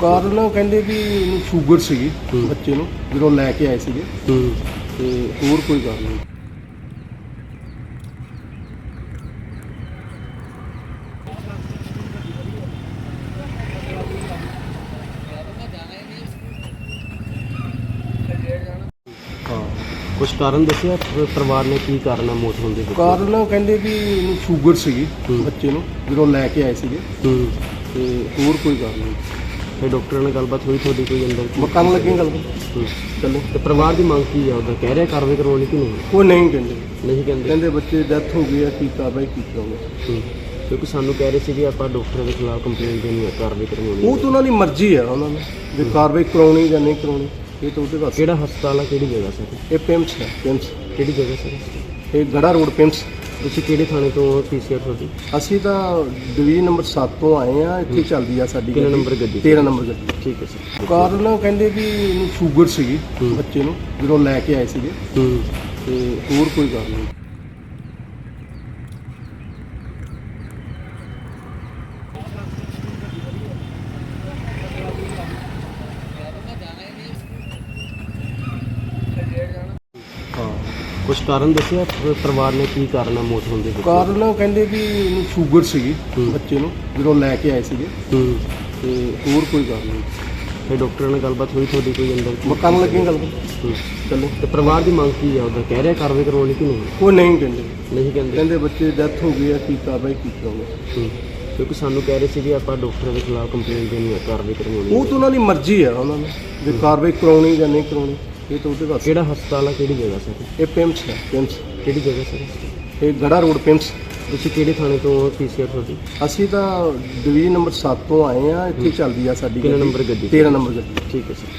ਕਾਰਨ ਉਹ ਕਹਿੰਦੇ ਵੀ ਇਹਨੂੰ ਸ਼ੂਗਰ ਸੀਗੀ। ਬੱਚੇ ਨੂੰ ਜਦੋਂ ਲੈ ਕੇ ਆਏ ਸੀਗੇ। ਤੇ ਹੋਰ ਕੋਈ ਗੱਲ ਨਹੀਂ। ਕੁਝ ਕਾਰਨ ਦੱਸਿਆ? ਪ- ਪਰਿਵਾਰ ਨੇ ਕੀ ਕਾਰਨ ਆ ਮੌਤ ਹੋਣ ਦੇ ਪਿੱਛੇ? ਕਾਰਨ ਉਹ ਕਹਿੰਦੇ ਵੀ ਇਹਨੂੰ ਸ਼ੂਗਰ ਸੀਗੀ। ਬੱਚੇ ਨੂੰ ਜਦੋਂ ਲੈ ਕੇ ਆਏ ਸੀਗੇ। ਹੂੰ। ਤੇ ਹੋਰ ਕੋਈ ਗੱਲ ਨਹੀਂ। ਤੇ ਡਾਕਟਰਾਂ ਨਾਲ ਗੱਲਬਾਤ ਹੋਈ ਤੁਹਾਡੀ ਕੋਈ ਅੰਦਰ ਕੀ? ਮਕਾਨ ਲੱਗੇ ਗੱਲ ਹੂੰ। ਚੱਲੇ। ਤੇ ਪਰਿਵਾਰ ਦੀ ਮੰਗ ਕੀ ਆ? ਉਹਦਾ ਕਹਿ ਰਿਹਾ ਕਾਰਵਾਈ ਕਰਵਾਉਣੀ ਕਿ ਨਹੀਂ? ਉਹ ਨਹੀਂ ਕਹਿੰਦੇ। ਨਹੀਂ ਕਹਿੰਦੇ। ਕਹਿੰਦੇ ਬੱਚੇ ਡੈਥ ਹੋ ਗਈ ਹੈ ਕੀ ਕਾਰਵਾਈ ਹੋਵੇ ਹੂੰ। ਕਿਉਂਕਿ ਸਾਨੂੰ ਕਹਿ ਰਹੇ ਸੀ ਕਿ ਆਪਾਂ ਡਾਕਟਰ ਦੇ ਖਿਲਾਫ ਕੰਪਲੇਂਟ ਦੇਣੀ ਹੈ ਕਾਰਵਾਈ ਕਰਵਾਉਣੀ ਉਹ ਹੈ। ਤਾਂ ਉਹਨਾਂ ਦੀ ਮਰਜ਼ੀ ਹੈ ਉਹਨਾਂ ਨੇ ਜੇ ਕਾਰਵਾਈ ਕਰਾਉਣੀ ਜਾਂ ਨਹੀਂ ਕਰਾਉਣੀ ਇਹ ਤਾਂ ਉਹਦੇ ਵਾਸਤੇ। ਕਿਹੜਾ ਹਸਪਤਾਲ ਆ ਕਿਹੜੀ ਜਗ੍ਹਾ ਸਰ? ਇਹ ਪਿੰਸ ਹੈ ਪਿੰਸ ਕਿਹੜੀ ਜਗ੍ਹਾ ਸਰ? ਇਹ ਗੜਾ ਰੋਡ ਪਿੰਸ ਤੁਸੀਂ ਕਿਹੜੇ ਥਾਣੇ ਤੋਂ ਪੀਸੀਆਰ ਤੁਹਾਡੀ? ਅਸੀਂ ਤਾਂ ਡਿਵੀਜ਼ਨ ਨੰਬਰ 7 ਤੋਂ ਆਏ ਆ ਇੱਥੇ ਚੱਲਦੀ ਆ ਸਾਡੀ ਕਿੰਨੇ ਨੰਬਰ ਗੱਡੀ? 13 ਨੰਬਰ ਗੱਡੀ। ਠੀਕ ਹੈ ਸਰ। ਕਾਰਨ ਉਹ ਕਹਿੰਦੇ ਵੀ ਇਹਨੂੰ ਸ਼ੂਗਰ ਸੀਗੀ। ਬੱਚੇ ਨੂੰ ਜਦੋਂ ਲੈ ਕੇ ਆਏ ਸੀਗੇ। ਤੇ ਹੋਰ ਕੋਈ ਗੱਲ ਨਹੀਂ। ਕੁਝ ਕਾਰਨ ਦੱਸਿਆ? ਪ- ਪਰਿਵਾਰ ਨੇ ਕੀ ਕਾਰਨ ਆ ਮੌਤ ਹੋਣ ਦੇ? ਕਾਰਨ ਉਹ ਕਹਿੰਦੇ ਵੀ ਇਹਨੂੰ ਸ਼ੂਗਰ ਸੀਗੀ ਹੂੰ। ਬੱਚੇ ਨੂੰ ਜਦੋਂ ਲੈ ਕੇ ਆਏ ਸੀਗੇ। ਹੂੰ। ਤੇ ਹੋਰ ਕੋਈ ਗੱਲ ਨਹੀਂ। ਤੇ ਡਾਕਟਰਾਂ ਨਾਲ ਗੱਲਬਾਤ ਹੋਈ ਤੁਹਾਡੀ ਕੋਈ ਅੰਦਰ? ਕੀ? ਮਕਾਨ ਲੱਗੇ ਗੱਲ ਹੂੰ। ਚੱਲੇ। ਤੇ ਪਰਿਵਾਰ ਦੀ ਮੰਗ ਕੀ ਆ? ਉਹਦਾ ਕਹਿ ਰਿਹਾ ਕਾਰਵਾਈ ਕਰਵਾਉਣੀ ਕਿ ਨਹੀਂ? ਉਹ ਨਹੀਂ ਕਹਿੰਦੇ। ਨਹੀਂ ਕਹਿੰਦੇ। ਕਹਿੰਦੇ ਬੱਚੇ ਡੈਥ ਹੋ ਗਈ ਹੈ ਕੀ ਕਾਰਵਾਈ ਹੋਵੇ ਹੂੰ। ਕਿਉਂਕਿ ਸਾਨੂੰ ਕਹਿ ਰਹੇ ਸੀ ਕਿ ਆਪਾਂ ਡਾਕਟਰ ਦੇ ਖਿਲਾਫ ਕੰਪਲੇਂਟ ਦੇਣੀ ਹੈ ਕਾਰਵਾਈ ਕਰਵਾਉਣੀ ਉਹ। ਤਾਂ ਉਹਨਾਂ ਦੀ ਮਰਜ਼ੀ ਹੈ ਉਹਨਾਂ ਨੇ। ਜੇ ਕਾਰਵਾਈ ਕਰਾਉਣੀ ਜਾਂ ਨਹੀਂ ਕਰਾਉਣੀ। ਇਹ ਤਾਂ ਉਹਦੇ ਵਾਸਤੇ। ਕਿਹੜਾ ਹਸਪਤਾਲ ਆ ਕਿਹੜੀ ਜਗ੍ਹਾ ਸਰ? ਇਹ ਪਿੰਸ ਹੈ ਪਿੰਸ ਕਿਹੜੀ ਜਗ੍ਹਾ ਸਰ? ਇਹ ਗੜਾ ਰੋਡ ਪਿੰਸ ਤੁਸੀਂ ਕਿਹੜੇ ਥਾਣੇ ਤੋਂ ਪੀਸੀਆਰ ਤੁਹਾਡੀ? ਅਸੀਂ ਤਾਂ ਡਿਵੀਜ਼ਨ ਨੰਬਰ 7 ਤੋਂ ਆਏ ਆ ਇੱਥੇ ਚੱਲਦੀ ਆ ਸਾਡੀ ਕਿੰਨੇ ਨੰਬਰ ਗੱਡੀ? 13 ਨੰਬਰ ਗੱਡੀ। ਠੀਕ ਹੈ ਸਰ।